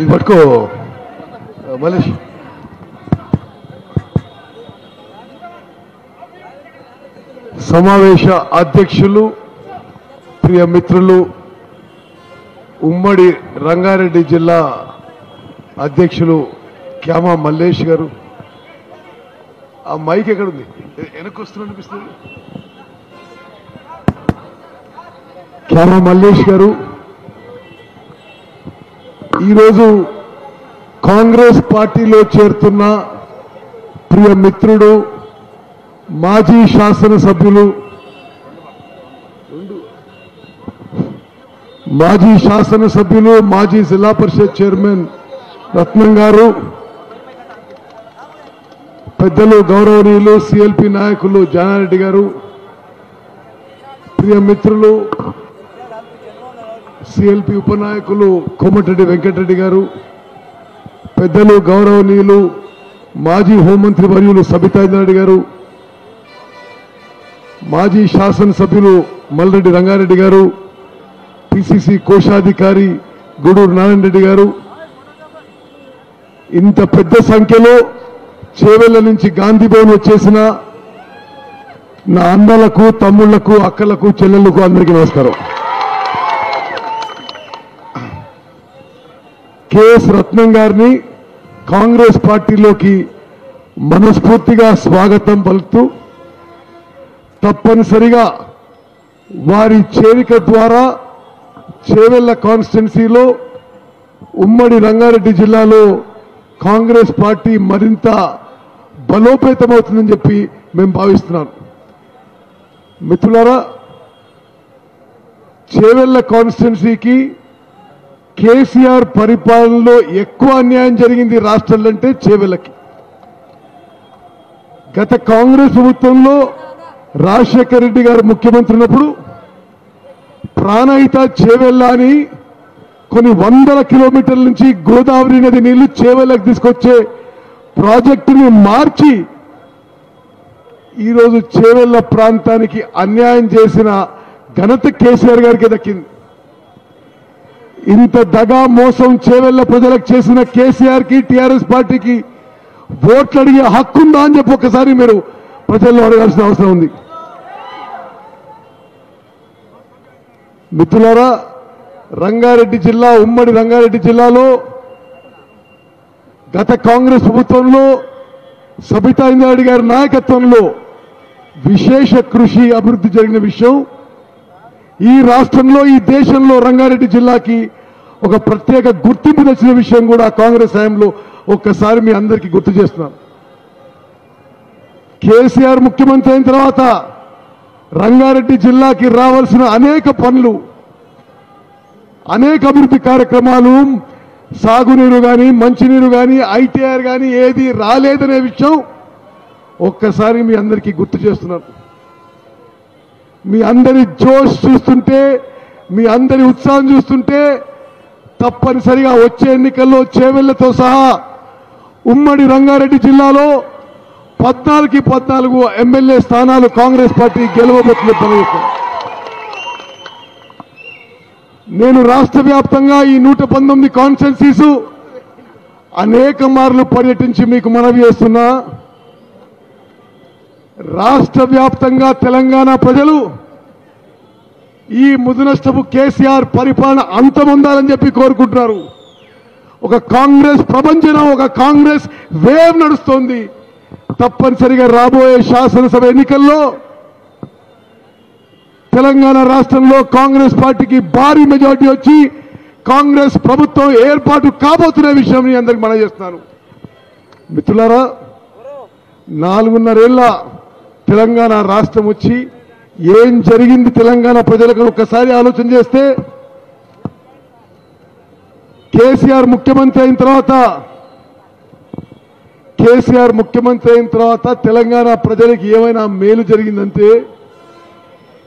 ఇది పట్టుకో. మలేష్. సమావేశ అధ్యక్షులు ప్రియ మిత్రులు ఉమ్మడి రంగారెడ్డి జిల్లా అధ్యక్షులు క్యామా మల్లేష్ గారు. ఆ మైక్ ఎక్కడుంది? వెనక్కి వస్తున్నా అనిపిస్తుంది. క్యామా మల్లేష్ గారు ఈరోజు కాంగ్రెస్ పార్టీలో చేరుతున్న ప్రియ మిత్రుడు మాజీ శాసనసభ్యులు మాజీ శాసనసభ్యులు మాజీ జిల్లా పరిషత్ చైర్మన్ రత్నం గారు పెద్దలు గౌరవనీయులు సిఎల్పి నాయకులు జానారెడ్డి గారు ప్రియ మిత్రులు సిఎల్పి ఉపనాయకులు కోమటిరెడ్డి వెంకటరెడ్డి గారు పెద్దలు గౌరవనీయులు మాజీ హోంమంత్రి వర్యులు సబితాంద్రెడ్డి గారు మాజీ శాసనసభ్యులు మల్రెడ్డి రంగారెడ్డి గారు పిసిసి కోశాధికారి గూడూరు నారాయణ రెడ్డి గారు. ఇంత పెద్ద సంఖ్యలో చేవెళ్ళ నుంచి గాంధీ భవన్ వచ్చేసిన నా అన్నలకు తమ్ముళ్ళకు అక్కలకు చెల్లెళ్ళకు అందరికీ నమస్కారం. కెఎస్ రత్నం గారిని కాంగ్రెస్ పార్టీలోకి మనస్ఫూర్తిగా స్వాగతం పలుకుతూ తప్పనిసరిగా వారి చేరిక ద్వారా చేవెళ్ళ కాన్స్టిట్యున్సీలో ఉమ్మడి రంగారెడ్డి జిల్లాలో కాంగ్రెస్ పార్టీ మరింత బలోపేతమవుతుందని చెప్పి మేము భావిస్తున్నాం. మిత్రులారా చేవెళ్ళ కాన్స్టిట్యున్సీకి కేసీఆర్ పరిపాలనలో ఎక్కువ అన్యాయం జరిగింది రాష్ట్రంలో అంటే చేవెళ్ళకి గత కాంగ్రెస్ ప్రభుత్వంలో రాజశేఖర రెడ్డి గారు ముఖ్యమంత్రి ఉన్నప్పుడు ప్రాణహిత చేవెళ్ళ అని కొన్ని వందల కిలోమీటర్ల నుంచి గోదావరి నది నీళ్ళు చేవెళ్ళకి తీసుకొచ్చే ప్రాజెక్టుని మార్చి ఈరోజు చేవెళ్ళ ప్రాంతానికి అన్యాయం చేసిన ఘనత కేసీఆర్ గారికి దక్కింది ఇంత దగా మోసం చేవెళ్ళ ప్రజలకు చేసిన కేసీఆర్కి టీఆర్ఎస్ పార్టీకి ఓట్లు అడిగే హక్కుందా అని చెప్పి ఒకసారి మీరు ప్రజల్లో అడగాల్సిన అవసరం ఉంది. మిత్రులారా రంగారెడ్డి జిల్లా ఉమ్మడి రంగారెడ్డి జిల్లాలో గత కాంగ్రెస్ ప్రభుత్వంలో సబితా ఇంద్రారెడ్డి గారి నాయకత్వంలో విశేష కృషి అభివృద్ధి జరిగిన విషయం. ఈ రాష్ట్రంలో ఈ దేశంలో రంగారెడ్డి జిల్లాకి ఒక ప్రత్యేక గుర్తింపు తెచ్చిన విషయం కూడా కాంగ్రెస్ హయాంలో ఒక్కసారి మీ అందరికీ గుర్తు చేస్తున్నాను. కేసీఆర్ ముఖ్యమంత్రి అయిన తర్వాత రంగారెడ్డి జిల్లాకి రావాల్సిన అనేక పనులు అనేక అభివృద్ధి కార్యక్రమాలు సాగునీరు కానీ మంచినీరు కానీ ఐటీఆర్ కానీ ఏది రాలేదనే విషయం ఒక్కసారి మీ అందరికీ గుర్తు చేస్తున్నాను. మీ అందరి జోష్ చూస్తుంటే మీ అందరి ఉత్సాహం చూస్తుంటే తప్పనిసరిగా వచ్చే ఎన్నికల్లో చేవెళ్ళతో సహా ఉమ్మడి రంగారెడ్డి జిల్లాలో పద్నాలుగు పద్నాలుగు ఎమ్మెల్యే స్థానాలు కాంగ్రెస్ పార్టీ గెలవబోతున్న పని నేను రాష్ట్ర వ్యాప్తంగా ఈ నూట పంతొమ్మిది కాన్స్టెన్సీస్ అనేక మార్లు పర్యటించి మీకు మనవి చేస్తున్నా. రాష్ట్ర వ్యాప్తంగా తెలంగాణ ప్రజలు ఈ ముదునష్టపు కేసీఆర్ పరిపాలన అంతమొందాలని చెప్పి కోరుకుంటున్నారు. ఒక కాంగ్రెస్ ప్రపంచం ఒక కాంగ్రెస్ వేవ్ నడుస్తోంది. తప్పనిసరిగా రాబోయే శాసనసభ ఎన్నికల్లో తెలంగాణ రాష్ట్రంలో కాంగ్రెస్ పార్టీకి భారీ మెజార్టీ వచ్చి కాంగ్రెస్ ప్రభుత్వం ఏర్పాటు కాబోతున్న విషయం మీ అందరికి మనం చేస్తున్నాను మిత్రులారా నాలుగున్నరేళ్ళ తెలంగాణ రాష్ట్రం వచ్చి ఏం జరిగింది తెలంగాణ ప్రజలకు ఒక్కసారి ఆలోచన చేస్తే కేసీఆర్ ముఖ్యమంత్రి అయిన తర్వాత కేసీఆర్ ముఖ్యమంత్రి అయిన తర్వాత తెలంగాణ ప్రజలకు ఏమైనా మేలు జరిగిందంటే